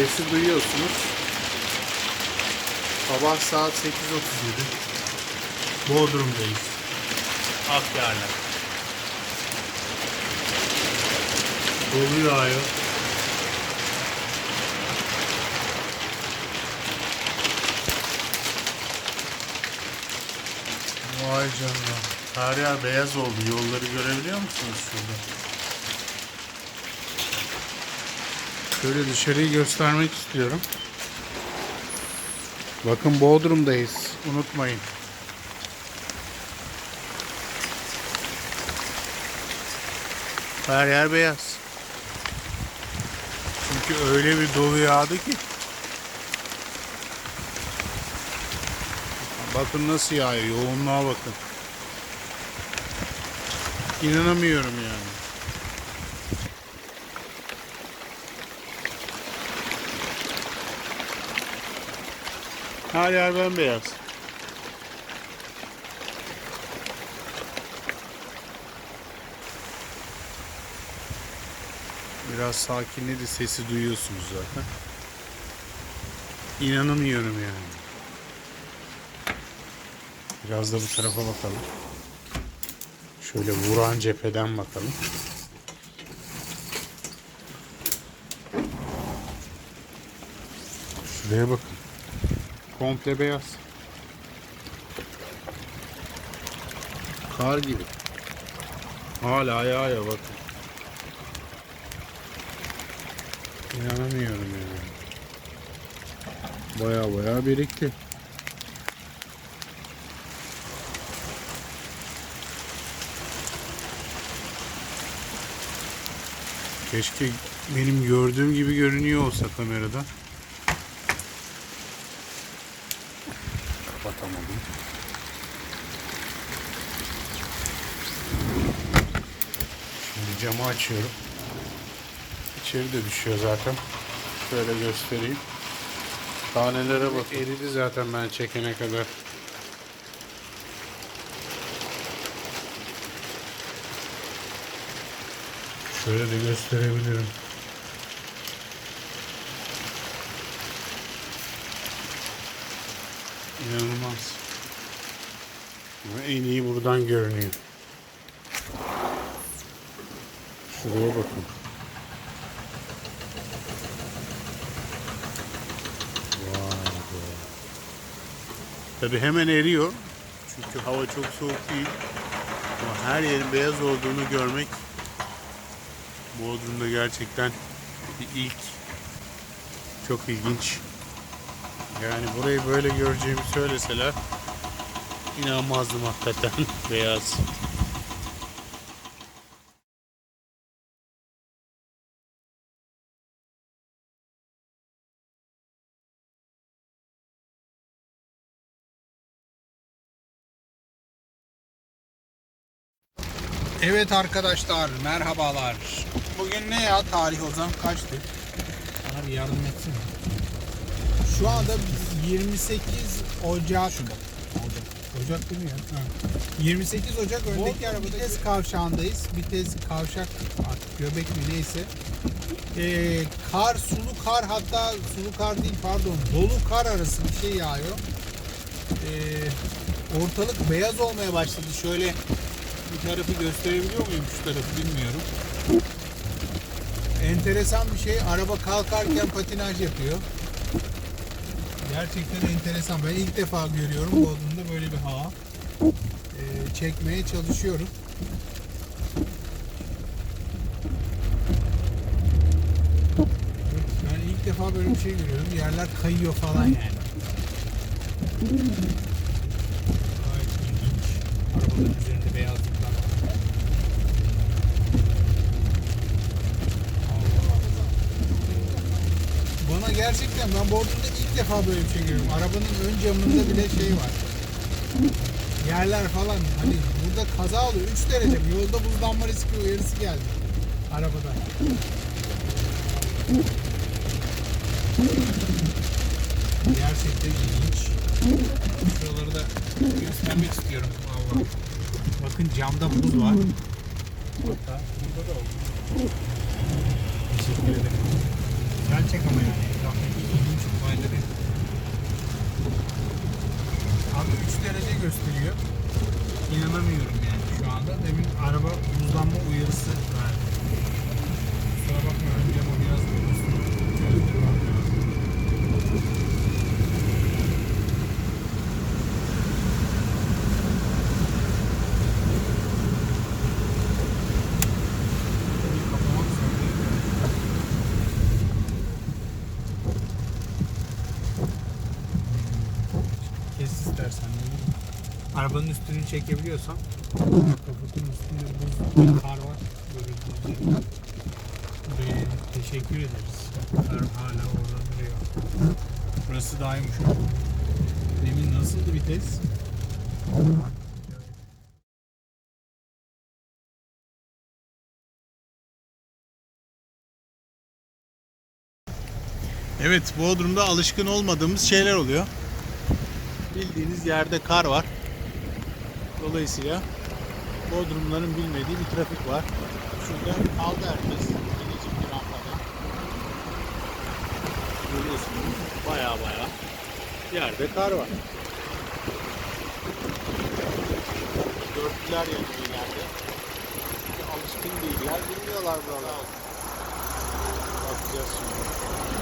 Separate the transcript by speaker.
Speaker 1: Sesi duyuyorsunuz. Sabah saat 8.37. Bodrum'dayız. Akyarla. Dolu yağıyor. Vay canına. Her yer beyaz oldu. Yolları görebiliyor musunuz şurada? Şöyle dışarıyı göstermek istiyorum. Bakın Bodrum'dayız. Unutmayın. Her yer beyaz. Çünkü öyle bir dolu yağdı ki. Bakın nasıl yağıyor. Yoğunluğa bakın. İnanamıyorum yani. Her yer bembeyaz. Biraz sakinledi sesi duyuyorsunuz zaten. İnanamıyorum yani. Biraz da bu tarafa bakalım. Şöyle vuran cepheden bakalım. Şuraya bakın. Komple beyaz. Kar gibi. Hala yağıyor bakın. İnanamıyorum yani. Baya baya birikti. Keşke benim gördüğüm gibi görünüyor olsa kamerada. Kapatamadım. Şimdi camı açıyorum. İçeri de düşüyor zaten. Şöyle göstereyim. Tanelere bak. Eridi zaten ben çekene kadar. Şöyle de gösterebilirim. İnanılmaz. En iyi buradan görünüyor. Şuraya bakın. Tabi hemen eriyor. Çünkü hava çok soğuk değil. Ama her yerin beyaz olduğunu görmek Bodrum'da gerçekten bir ilk. Çok ilginç. Yani burayı böyle göreceğimi söyleseler inanmazdım hakikaten beyaz. Evet arkadaşlar merhabalar. Bugün ne ya tarih o zaman kaçtı?
Speaker 2: Bana bir yardım etsin.
Speaker 1: Şu anda 28 Ocak.
Speaker 2: Ocak. Ocak değil mi ya? Ha.
Speaker 1: 28 Ocak öndeki arabada Bites kavşağındayız. Bites kavşak artık göbek mi neyse. Ee, kar, sulu kar hatta sulu kar değil pardon dolu kar arası bir şey yağıyor. Ee, ortalık beyaz olmaya başladı. Şöyle bir tarafı gösterebiliyor muyum şu tarafı bilmiyorum. Enteresan bir şey. Araba kalkarken patinaj yapıyor. Gerçekten enteresan. Ben ilk defa görüyorum Bodrum'da böyle bir hava. Ee, çekmeye çalışıyorum. Ben ilk defa böyle bir şey görüyorum. Yerler kayıyor falan yani. Gayet ilginç. Arabaların üzerinde beyazlıklar var. Allah Allah. Bana gerçekten ben Bodrum'da ilk defa böyle bir şey görüyorum. Arabanın ön camında bile şey var. Yerler falan hani burada kaza oluyor 3 derece? Yolda buzlanma riski uyarısı geldi arabada. Gerçekten ilginç. Şuraları da göstermek istiyorum. Allah. Bakın camda buz var. Hatta burada da oldu. Teşekkür ederim.
Speaker 2: Güzel çek ama yani. Etraftaki ilginç olayları.
Speaker 1: Abi 3 derece gösteriyor.
Speaker 2: İnanamıyorum yani şu anda. Demin araba buzlanma uyarısı verdi. Kes istersen. Arabanın üstünü çekebiliyorsan kaputun üstünde buz kar var. Böyle Ve teşekkür ederiz. Kar hala orada duruyor. Burası daha yumuşak. Demin nasıldı vites?
Speaker 1: Evet, Bodrum'da alışkın olmadığımız şeyler oluyor. Bildiğiniz yerde kar var. Dolayısıyla Bodrumların bilmediği bir trafik var. Şurada kaldı herkes. Gelecek bir rampada. Görüyorsunuz baya baya yerde kar var. Dörtlüler yanıyor ileride. Alışkın değiller, bilmiyorlar buralar. Bakacağız şimdi.